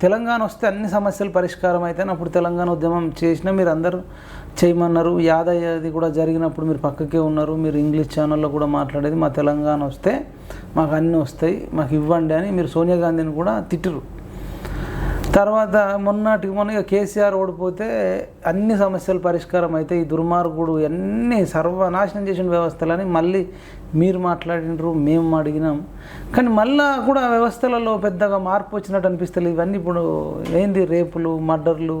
తెలంగాణ వస్తే అన్ని సమస్యలు పరిష్కారం అయితే అప్పుడు తెలంగాణ ఉద్యమం చేసినా మీరు అందరూ చేయమన్నారు. యాదయ్యది కూడా జరిగినప్పుడు మీరు పక్కకే ఉన్నారు. మీరు ఇంగ్లీష్ ఛానల్లో కూడా మాట్లాడేది. మా తెలంగాణ వస్తే మాకు అన్నీ వస్తాయి. మాకు ఇవ్వండి అని మీరు సోనియా గాంధీని కూడా తిట్టరు తర్వాత మొన్నటికి మొన్న కేసీఆర్ ఓడిపోతే అన్ని సమస్యలు పరిష్కారం అయితే ఈ దుర్మార్గుడు అన్ని సర్వనాశనం చేసిన వ్యవస్థలని మళ్ళీ మీరు మాట్లాడినరు మేము అడిగినాం. కానీ మళ్ళా కూడా వ్యవస్థలలో పెద్దగా మార్పు వచ్చినట్టు అనిపిస్తలేదు. ఇవన్నీ ఇప్పుడు ఏంది రేపులు మర్డర్లు?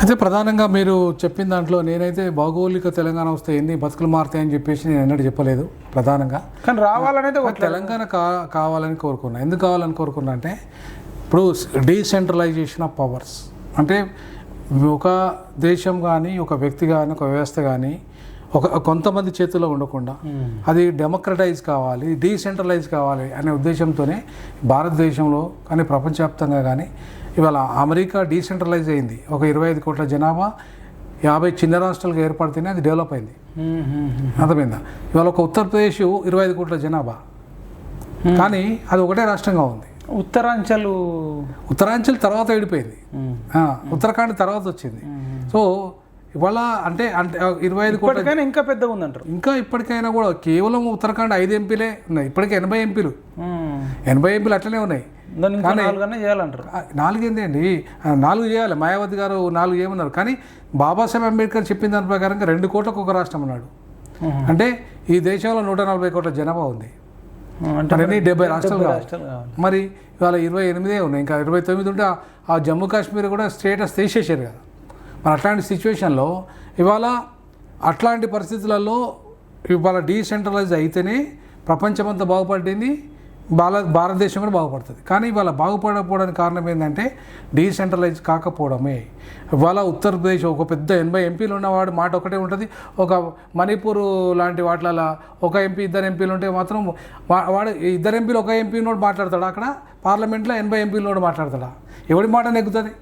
అయితే ప్రధానంగా మీరు చెప్పిన దాంట్లో నేనైతే భౌగోళిక తెలంగాణ వస్తే ఎన్ని బతుకులు మారుతాయని చెప్పేసి నేను ఎన్నడూ చెప్పలేదు ప్రధానంగా. కానీ రావాలనేది ఒక తెలంగాణ కా కావాలని కోరుకున్నా. ఎందుకు కావాలని కోరుకున్నా అంటే ఇప్పుడు డీసెంట్రలైజేషన్ ఆఫ్ పవర్స్. అంటే ఒక దేశం కానీ ఒక వ్యక్తి కానీ ఒక వ్యవస్థ కానీ ఒక కొంతమంది చేతిలో ఉండకుండా అది డెమోక్రటైజ్ కావాలి డీసెంట్రలైజ్ కావాలి అనే ఉద్దేశంతోనే భారతదేశంలో కానీ ప్రపంచవ్యాప్తంగా కానీ ఇవాళ అమెరికా డీసెంట్రలైజ్ అయింది. ఒక ఇరవై ఐదు కోట్ల జనాభా యాభై చిన్న రాష్ట్రాలుగా ఏర్పడితేనే అది డెవలప్ అయింది. మ్మ్, మ్మ్. అర్థమైందా? ఇవాళ ఒక ఉత్తరప్రదేశ్ ఇరవై ఐదు కోట్ల జనాభా. కానీ అది ఒకటే రాష్ట్రంగా ఉంది. ఉత్తరాంచలు. ఉత్తరాంచల్ తర్వాత విడిపోయింది. ఉత్తరాఖండ్ తర్వాత వచ్చింది. సో ఇవాళ అంటే అంటే ఇరవై ఐదు కోట్ల ఇప్పటికైనా ఇంకా పెద్దగా ఉందంటారు. ఇంకా ఇప్పటికైనా కూడా కేవలం ఉత్తరాఖండ్ ఐదు ఎంపీలే ఉన్నాయి. ఇప్పటికే ఎనభై ఎంపీలు. ఎనభై ఎంపీలు అట్లనే ఉన్నాయి. చేయాలంటారు. నాలుగేంది అండి? నాలుగు చేయాలి. మాయావతి గారు నాలుగు ఏమన్నారు? కానీ బాబాసాహెబ్ అంబేద్కర్ చెప్పిన దాని ప్రకారంగా రెండు కోట్లకు ఒక రాష్ట్రం అన్నాడు. అంటే ఈ దేశంలో నూట నలభై కోట్ల జనాభా ఉంది. అంటే డెబ్బై రాష్ట్రాలు మరి ఇవాళ ఇరవై ఎనిమిదే ఉన్నాయి ఇంకా ఇరవై తొమ్మిది ఉంటే ఆ- ఆ జమ్మూ కాశ్మీర్ కూడా స్టేటస్ తీసేసారు కదా. మరి అట్లాంటి సిచ్యువేషన్లో ఇవాళ అట్లాంటి పరిస్థితులలో ఇవాళ డీసెంట్రలైజ్ అయితేనే ప్రపంచమంతా బాగుపడింది బాల భారతదేశం కూడా బాగుపడుతుంది. కానీ ఇవాళ బాగుపడకపోవడానికి కారణం ఏంటంటే డీసెంట్రలైజ్ కాకపోవడమే. ఇవాళ ఉత్తరప్రదేశ్ ఒక పెద్ద ఎనభై ఎంపీలు ఉన్నవాడు మాట ఒకటే ఉంటుంది. ఒక మణిపూర్ లాంటి వాటిలలో ఒక ఎంపీ ఇద్దరు ఎంపీలు ఉంటే మాత్రం వాడు ఇద్దరు ఎంపీలు ఒక ఎంపీ నోడు మాట్లాడతాడు? అక్కడ పార్లమెంట్లో ఎనభై ఎంపీలు నోడు మాట్లాడతాడా? ఎవడి మాట నెగ్గుతుంది?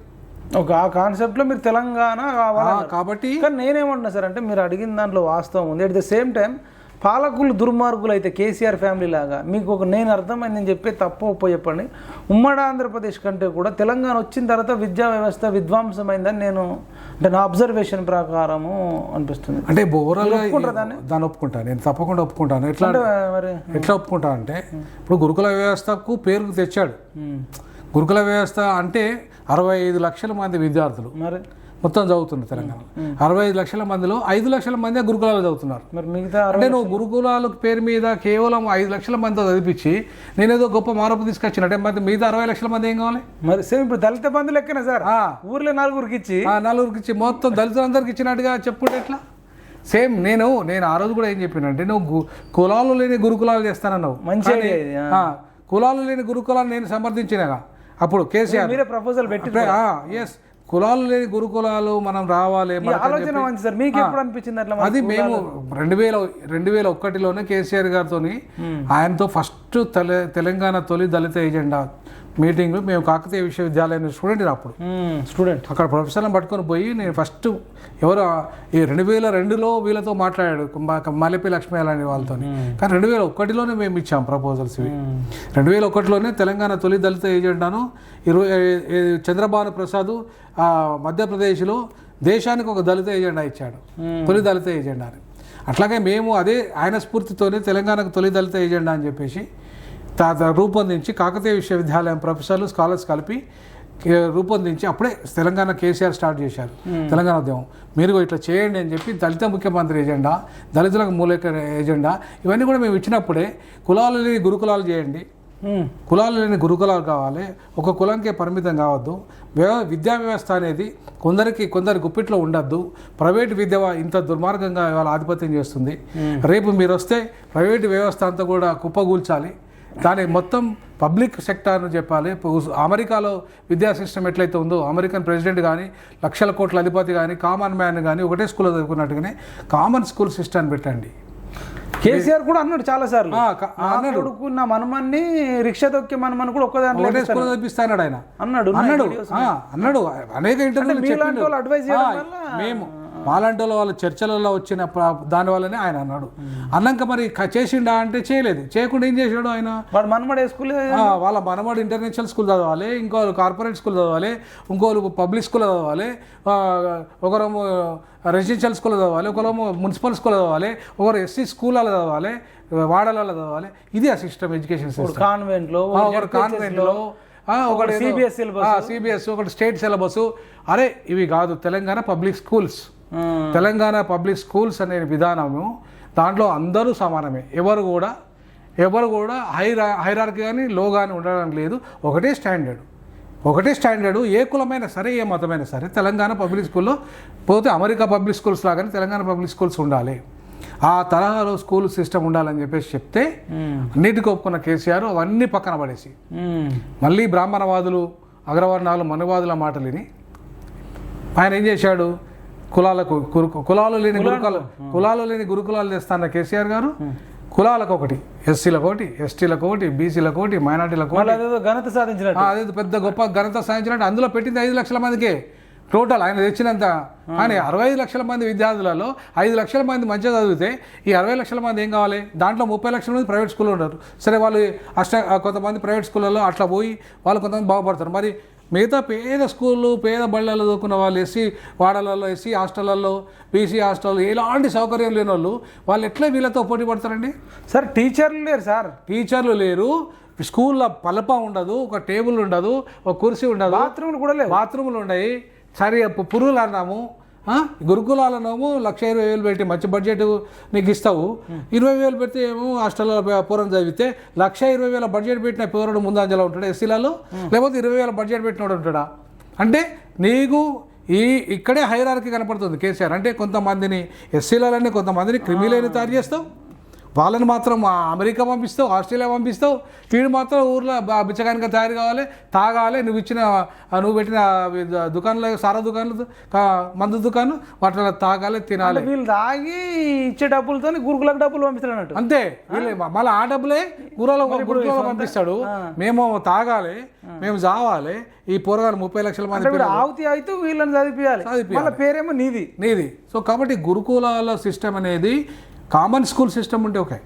ఒక ఆ కాన్సెప్ట్లో మీరు తెలంగాణ కావాలి కాబట్టి నేనేమంటున్నా సార్ అంటే మీరు అడిగిన దాంట్లో వాస్తవం ఉంది. అట్ ద సేమ్ టైం పాలకులు దుర్మార్గులు అయితే కేసీఆర్ ఫ్యామిలీ లాగా మీకు ఒక నేను అర్థమైంది నేను చెప్పే తప్పు ఒప్పో చెప్పండి. ఉమ్మడి ఆంధ్రప్రదేశ్ కంటే కూడా తెలంగాణ వచ్చిన తర్వాత విద్యా వ్యవస్థ విధ్వంసమైందని నేను అంటే నా అబ్జర్వేషన్ ప్రకారము అనిపిస్తుంది. అంటే ఓవరాల్గా దాన్ని? దాన్ని ఒప్పుకుంటాను నేను తప్పకుండా ఒప్పుకుంటాను. ఎట్లా అంటే మరి ఎట్లా ఒప్పుకుంటా అంటే ఇప్పుడు గురుకుల వ్యవస్థకు పేరుకు తెచ్చాడు. గురుకుల వ్యవస్థ అంటే అరవై ఐదు లక్షల మంది విద్యార్థులు. మరి? మొత్తం చదువుతున్నారు తెలంగాణ అరవై ఐదు లక్షల మందిలో ఐదు లక్షల మంది గురుకులాలు చదువుతున్నారు. మరి మిగతా అంటే నువ్వు గురుకులాల పేరు మీద కేవలం ఐదు లక్షల మందితో చదివించి నేనేదో గొప్ప మార్పు తీసుకొచ్చిన. అంటే మరి మిగతా అరవై లక్షల మంది ఏం కావాలి? మరి సేమ్ ఇప్పుడు దళిత బంధు లెక్కనే సార్. ఆ, ఊర్లో నలుగురికి ఇచ్చి ఆ నలుగురికి ఇచ్చి మొత్తం దళితులందరికి ఇచ్చినట్టుగా చెప్పుకుంటే ఎట్లా? సేమ్ నేను నేను ఆ రోజు కూడా ఏం చెప్పానంటే నువ్వు కులాలు లేని గురుకులాలు చేస్తానన్నావు. మంచి కులాలు లేని గురుకులాలు నేను సమర్థించినగా. అప్పుడు కేసీఆర్ మీరే ప్రపోజల్ పెట్టి ఎస్ కులాలు లేని గురుకులాలు మనం రావాలి ఆలోచన మంచి సార్. మీకు ఎప్పుడు అనిపించింది అట్లా అది మేము రెండు వేల రెండు వేల ఒకటిలోనే కేసీఆర్ గారితో ఆయనతో ఫస్ట్ తెల తెలంగాణ తొలి దళిత ఎజెండా మీటింగ్ మేము కాకతీయ విశ్వవిద్యాలయం స్టూడెంట్ అప్పుడు. స్టూడెంట్. అక్కడ ప్రొఫెసర్లను పట్టుకొని పోయి నేను ఫస్ట్ ఎవరు ఈ రెండు వేల రెండులో వీళ్ళతో మాట్లాడాడు మా- మల్లెపల్లి లక్ష్మీ అలాంటి వాళ్ళతో కానీ రెండు వేల ఒకటిలోనే మేము ఇచ్చాం ప్రపోజల్స్ ఇవి. రెండు వేల ఒకటిలోనే తెలంగాణ తొలి దళిత ఏజెండాను ఇరవై చంద్రబాబు ప్రసాద్ ఆ, మధ్యప్రదేశ్లో దేశానికి ఒక దళిత ఏజెండా ఇచ్చాడు. తొలి దళిత ఏజెండా అని అట్లాగే మేము అదే ఆయన స్ఫూర్తితోనే తెలంగాణకు తొలి దళిత ఏజెండా అని చెప్పేసి రూపొందించి కాకతీయ విశ్వవిద్యాలయం ప్రొఫెసర్లు స్కాలర్స్ కలిపి రూపొందించి అప్పుడే తెలంగాణ కేసీఆర్ స్టార్ట్ చేశారు తెలంగాణ ఉద్యమం. మీరు ఇట్లా చేయండి అని చెప్పి దళిత ముఖ్యమంత్రి ఎజెండా దళితులకు మూలేక ఎజెండా ఇవన్నీ కూడా మేము ఇచ్చినప్పుడే కులాలు లేని గురుకులాలు చేయండి. కులాలు లేని గురుకులాలు కావాలి. ఒక కులంకే పరిమితం కావద్దు. వ్యవ విద్యా వ్యవస్థ అనేది కొందరికి కొందరి గుప్పిట్లో ఉండద్దు. ప్రైవేట్ విద్య ఇంత దుర్మార్గంగా ఇవాళ ఆధిపత్యం చేస్తుంది. రేపు మీరు వస్తే ప్రైవేట్ వ్యవస్థ అంతా కూడా కుప్పగూల్చాలి. దాని మొత్తం పబ్లిక్ సెక్టార్ను చెప్పాలి. అమెరికాలో విద్యా సిస్టమ్ ఎట్లయితే ఉందో అమెరికన్ ప్రెసిడెంట్ కానీ లక్షల కోట్ల అధిపతి కానీ కామన్ మ్యాన్ కానీ ఒకటే స్కూల్లో చదువుకున్నట్టుగానే కామన్ స్కూల్ సిస్టమ్ పెట్టండి. కేసీఆర్ కూడా అన్నాడు చాలా సార్లు. ఆ, క- నా కొడుకు నా మనమన్ని రిక్షా తొక్కే మనమని కూడా ఒక్కదాంట్లో ఒకటే చదివిస్తాడు ఆయన. అన్నాడు అన్నాడు. అన్నాడు. అనేక చేయడం వల్ల- మేము మాలాంటి వాళ్ళు చర్చలలో వచ్చిన దాని వల్లనే ఆయన అన్నాడు. అన్నాక మరి చేసిండా అంటే చేయలేదు. చేయకుండా ఏం చేశాడు ఆయన? మనమడే స్కూల్ వాళ్ళ మనవాడు ఇంటర్నేషనల్ స్కూల్ చదవాలి ఇంకోరు కార్పొరేట్ స్కూల్ చదవాలి ఇంకోరు పబ్లిక్ స్కూల్ చదవాలి ఆ, ఒకరేమో రెసిడెన్షియల్ స్కూల్ చదవాలి ఒకరేమో మున్సిపల్ స్కూల్ చదవాలి ఒకరు ఎస్సీ స్కూల్లో చదవాలి వాడలలో చదవాలి. ఇది ఆ సిస్టమ్ ఎడ్యుకేషన్ సిస్టమ్. కాన్వెంట్లో ఒకరు కాన్వెంట్లో ఒకటి CBSE syllabus. సిబిఎస్ ఒకటి స్టేట్ సిలబస్. అరే ఇవి కాదు Telangana public schools. Telangana public schools అనే విధానము దాంట్లో అందరూ సమానమే. ఎవరు కూడా ఎవరు కూడా హై హైరార్కి కానీ లో కానీ ఉండడం లేదు. ఒకటే స్టాండర్డ్. ఒకటే స్టాండర్డ్. ఏ కులమైనా సరే ఏ మతమైనా సరే తెలంగాణ పబ్లిక్ స్కూల్లో పోతే అమెరికా పబ్లిక్ స్కూల్స్ లాగానే తెలంగాణ పబ్లిక్ స్కూల్స్ ఉండాలి. ఆ తరహాలో స్కూల్ సిస్టమ్ ఉండాలని చెప్పేసి చెప్తే అన్నిటికీ ఒప్పుకున్న కేసీఆర్ అవన్నీ పక్కన పడేసి మళ్ళీ బ్రాహ్మణవాదులు అగ్రవర్ణాలు మనువాదుల మాటలు విని ఆయన ఏం చేశాడు? కులాలకు కులాలు లేని గురుకులాలు కులాలు లేని గురుకులాలు తెస్తాన్న కేసీఆర్ గారు? కులాలకు ఒకటి ఎస్సీలకు ఒకటి ఎస్టీలకు ఒకటి బీసీలకు ఒకటి మైనార్టీలకు ఘనత సాధించినట్టు. అదే పెద్ద గొప్ప ఘనత సాధించినట్టు. అందులో పెట్టింది ఐదు లక్షల మందికే. టోటల్ ఆయన తెచ్చినంత. కానీ అరవై ఐదు లక్షల మంది విద్యార్థులలో ఐదు లక్షల మంది మంచిగా చదివితే ఈ అరవై లక్షల మంది ఏం కావాలి? దాంట్లో ముప్పై లక్షల మంది ప్రైవేట్ స్కూల్లో ఉంటారు సరే వాళ్ళు అష్ట కొంతమంది ప్రైవేట్ స్కూళ్ళలో అట్లా పోయి వాళ్ళు కొంతమంది బాగుపడతారు. మరి మిగతా పేద స్కూళ్ళు పేద బళ్ళలో చదువుకున్న వాళ్ళు ఎస్సీ వాడలలో ఎస్సీ హాస్టళ్ళల్లో బీసీ హాస్టల్ ఎలాంటి సౌకర్యం లేని వాళ్ళు వాళ్ళు ఎట్లా వీళ్ళతో పోటీ పడతారండి? సార్ టీచర్లు లేరు సార్. టీచర్లు లేరు. స్కూల్లో పలప ఉండదు ఒక టేబుల్ ఉండదు ఒక కుర్చీ ఉండదు. బాత్రూమ్లు కూడా లేవు. బాత్రూములు ఉన్నాయి సరే పురుగులు అన్నాము? గురుకులాలనేమో లక్ష ఇరవై వేలు పెట్టి మంచి బడ్జెట్ నీకు ఇస్తావు. ఇరవై వేలు పెడితే ఏమో హాస్టల్లో పూర్వం చదివితే లక్ష ఇరవై వేల బడ్జెట్ పెట్టిన పౌరుడు ముందంజలో ఉంటాడు ఎస్సీలలో? లేకపోతే ఇరవై వేల బడ్జెట్ పెట్టినోడు ఉంటాడా? అంటే నీకు ఈ ఇక్కడే హైరార్కి కనపడుతుంది కేసీఆర్. అంటే కొంతమందిని ఎస్సీలని కొంతమందిని క్రిమిలేని తయారు చేస్తావు. వాళ్ళని మాత్రం అమెరికా పంపిస్తావు ఆస్ట్రేలియా పంపిస్తావు వీడు మాత్రం ఊర్లో బ- బిచ్చగానిగా తయారు కావాలి తాగాలి నువ్వు ఇచ్చిన నువ్వు పెట్టిన దుకాణంలో సారా దుకాణాలు మందు దుకాణం వాటిలో తాగాలి తినాలి. వీళ్ళు తాగి ఇచ్చే డబ్బులతో గురుకులకు డబ్బులు పంపిస్తారు అన్నట్టు అంతే మళ్ళీ ఆ డబ్బులే గుర్రాలో గుర్రాలో పంపిస్తాడు. మేము తాగాలి మేము జావాలి ఈ పోరగాలు ముప్పై లక్షల మంది ఆవుతి అయితే వీళ్ళని చదివియాలి చదివిపియాలి. పేరేమో నీది. నీది. సో కాబట్టి గురుకులాల సిస్టమ్ అనేది కామన్ స్కూల్ సిస్టమ్ ఉంటే ఓకే.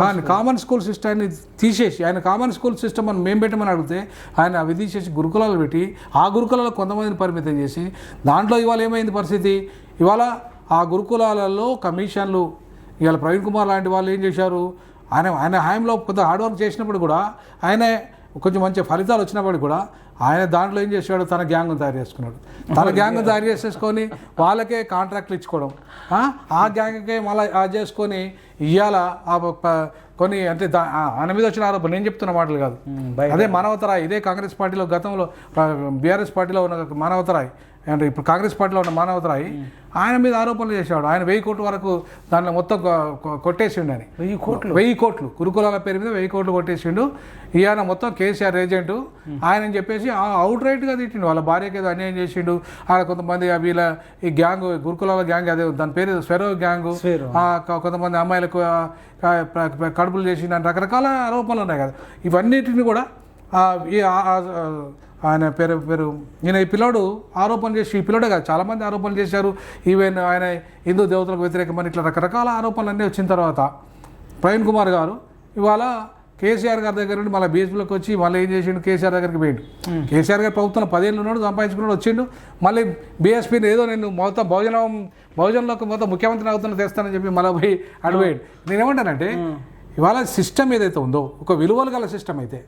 కానీ కామన్ స్కూల్ సిస్టమ్ని తీసేసి ఆయన కామన్ స్కూల్ సిస్టమ్ అని మేము పెట్టమని అడిగితే ఆయన అవి తీసేసి గురుకులాలు పెట్టి ఆ గురుకులాల్లో కొంతమందిని పరిమితం చేసి దాంట్లో ఇవాళ ఏమైంది పరిస్థితి? ఇవాళ ఆ గురుకులాలలో కమిషన్లు ఇవాళ ప్రవీణ్ కుమార్ లాంటి వాళ్ళు ఏం చేశారు? ఆయన ఆయన హయాంలో కొంత హార్డ్ వర్క్ చేసినప్పుడు కూడా ఆయన కొంచెం మంచి ఫలితాలు వచ్చినప్పుడు కూడా ఆయన దాంట్లో ఏం చేశాడు తన గ్యాంగ్ తయారు చేసుకున్నాడు. తన గ్యాంగ్ తయారు చేసేసుకొని వాళ్ళకే కాంట్రాక్ట్లు ఇచ్చుకోవడం. ఆ? గ్యాంగ్కే మళ్ళీ ఆ చేసుకొని ఇవాళ కొన్ని అంటే ఆయన మీద వచ్చిన ఆరోపణ నేను చెప్తున్న మాటలు కాదు. అదే మానవతరాయ్ ఇదే కాంగ్రెస్ పార్టీలో గతంలో బీఆర్ఎస్ పార్టీలో ఉన్న మానవతరాయ్ అంటే ఇప్పుడు కాంగ్రెస్ పార్టీలో ఉన్న మానవతరాయ్ ఆయన మీద ఆరోపణలు చేశాడు ఆయన వెయ్యి కోట్ల వరకు దాంట్లో మొత్తం కొట్టేసిండు అని వెయ్యి కోట్లు? వెయ్యి కోట్లు. కురుకులాల పేరు మీద వెయ్యి కోట్లు కొట్టేసిండు. ఈయన మొత్తం కేసీఆర్ ఏజెంట్. ఆయన చెప్పేసి అవుట్ రైట్గా తిట్టిండు. వాళ్ళ భార్యకి ఏదో అన్యాయం చేసిండు. ఆడ కొంతమంది వీళ్ళ ఈ గ్యాంగ్ గురుకులాల గ్యాంగ్ అదే దాని పేరు స్వెరో గ్యాంగ్. కొంతమంది అమ్మాయిలకు కడుపులు చేసి రకరకాల ఆరోపణలు ఉన్నాయి కదా. ఇవన్నిటిని కూడా ఆయన పేరు పేరు ఈయన ఈ పిల్లోడు ఆరోపణ చేసి ఈ పిల్లోడే కాదు చాలామంది ఆరోపణలు చేశారు. ఈవెన్ ఆయన హిందూ దేవతలకు వ్యతిరేకమని ఇట్లా రకరకాల ఆరోపణలు అన్నీ వచ్చిన తర్వాత ప్రవీణ్ కుమార్ గారు ఇవాళ కేసీఆర్ గారి దగ్గర నుండి మళ్ళీ బీఎస్పీలోకి వచ్చి మళ్ళీ ఏం చేసిండు? కేసీఆర్ దగ్గరికి పోయిండు. కేసీఆర్ గారు ప్రభుత్వం పదేళ్ళు ఉన్నాడు సంపాదించుకున్నాడు వచ్చిండు. మళ్ళీ బీఎస్పీని ఏదో నేను మొత్తం భోజనం భోజనంలోకి మొత్తం ముఖ్యమంత్రి అవుతున్నా తెస్తానని చెప్పి మళ్ళీ పోయి అడిపోయాడు నేనేమంటానంటే ఇవాళ సిస్టమ్ ఏదైతే ఉందో ఒక విలువలు గల సిస్టమ్ అయితే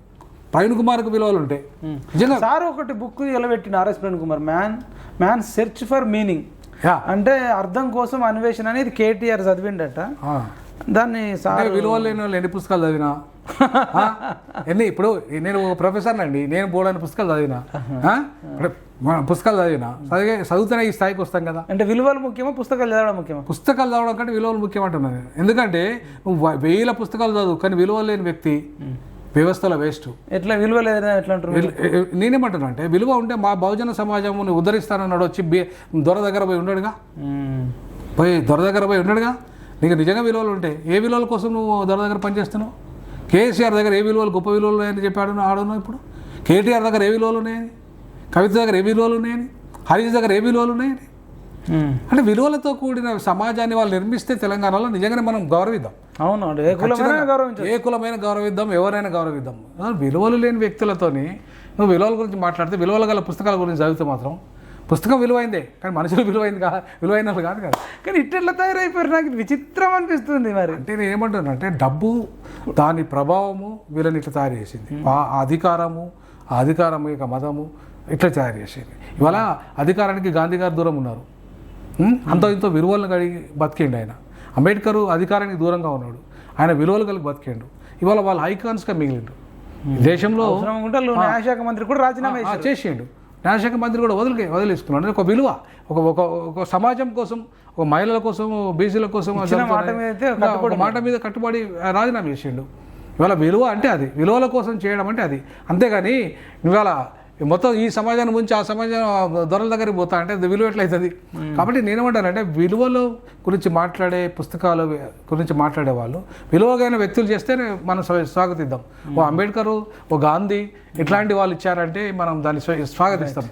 ప్రవీణ్ కుమార్కి విలువలు ఉంటాయి. నిజంగా సార్ ఒకటి బుక్ నిలబెట్టిన RS Praveen Kumar. Man man search for meaning. అంటే అర్థం కోసం అన్వేషణ అనేది కేటీఆర్ చదివిండట. దాన్ని సార్ లేని వాళ్ళు ఎన్ని పుస్తకాలు చదివినా? ఎన్ని? ఇప్పుడు నేను ఒక ప్రొఫెసర్ అండి. నేను బోడని పుస్తకాలు చదివినా? పుస్తకాలు చదివినా? చదివే చదువుతూనే ఈ స్థాయికి వస్తాం కదా. అంటే విలువలు ముఖ్యమా పుస్తకాలు చదవడం ముఖ్యమా? పుస్తకాలు చదవడం కంటే విలువలు ముఖ్యమంటున్నాను నేను. ఎందుకంటే వేల పుస్తకాలు చదువు కానీ విలువలు లేని వ్యక్తి. వ్యవస్థలో వేస్ట్. ఎట్లా విలువ లేదా ఎట్లా అంటారు నేనేమంటున్నా అంటే విలువ ఉంటే మా బహుజన సమాజం ఉద్ధరిస్తానన్నాడు వచ్చి బి- దొర దగ్గర పోయి ఉండడుగా. పోయి దొర దగ్గర పోయి ఉండడుగా నీకు నిజంగా విలువలు ఉంటాయి ఏ విలువల కోసం నువ్వు దొర దగ్గర పనిచేస్తున్నావు? కేసీఆర్ దగ్గర ఏ విలువలు గొప్ప విలువలు ఉన్నాయని చెప్పాడు ఆడును ఇప్పుడు? కేటీఆర్ దగ్గర ఏ విలువలు ఉన్నాయని? కవిత దగ్గర ఏ విలువలు ఉన్నాయని? హరీష్ దగ్గర ఏ విలువలు ఉన్నాయని. అంటే విలువలతో కూడిన సమాజాన్ని వాళ్ళు నిర్మిస్తే తెలంగాణలో నిజంగానే మనం గౌరవిద్దాం. అవును ఏ కులమైనా గౌరవించు ఏ కులమైన గౌరవిద్దాం ఎవరైనా గౌరవిద్దాం. విలువలు లేని వ్యక్తులతోని నువ్వు విలువల గురించి మాట్లాడితే విలువల గల పుస్తకాల గురించి చదివితే మాత్రం పుస్తకం విలువైందే కానీ మనుషులు విలువైంది కా విలువైన వాళ్ళు కాదు కదా. కానీ ఇట్లా తయారైపోయారు నాకు? విచిత్రం అనిపిస్తుంది మరి. అంటే నేను ఏమంటున్నా అంటే డబ్బు దాని ప్రభావము వీళ్ళని ఇట్లా తయారు చేసింది. ఆ అధికారము ఆ అధికారం యొక్క మతము ఇట్లా తయారు చేసింది. ఇవాళ అధికారానికి గాంధీ గారు దూరం ఉన్నారు? అంతో ఇంతో విలువలను కలిగి బతికిండు ఆయన. అంబేద్కర్ అధికారానికి దూరంగా ఉన్నాడు. ఆయన విలువలు కలిగి బతికిండు ఇవాళ వాళ్ళు ఐకాన్స్గా మిగిలిండు. దేశంలో న్యాయశాఖ మంత్రి కూడా రాజీనామా చేసిండు న్యాయశాఖ మంత్రి కూడా వదిలి వదిలేసుకున్నాడు ఒక విలువ ఒక ఒక ఒక సమాజం కోసం ఒక మహిళల కోసం బీసీల కోసం మాట మీద కట్టుబడి రాజీనామా చేసిండు ఇవాళ విలువ అంటే అది. విలువల కోసం చేయడం అంటే అది. అంతేగాని ఇవాళ మొత్తం ఈ సమాజాన్ని ముంచి ఆ సమాజం దొరల దగ్గరికి పోతా అంటే విలువ ఎట్లయితుంది? కాబట్టి నేనేమంటానంటే విలువల గురించి మాట్లాడే పుస్తకాలు గురించి మాట్లాడే వాళ్ళు విలువగైన వ్యక్తులు చేస్తే మనం స్వ- స్వాగతిద్దాం. ఓ అంబేద్కర్ ఓ గాంధీ ఇట్లాంటి వాళ్ళు ఇచ్చారంటే మనం దాన్ని స్వ- స్వాగతిస్తాం.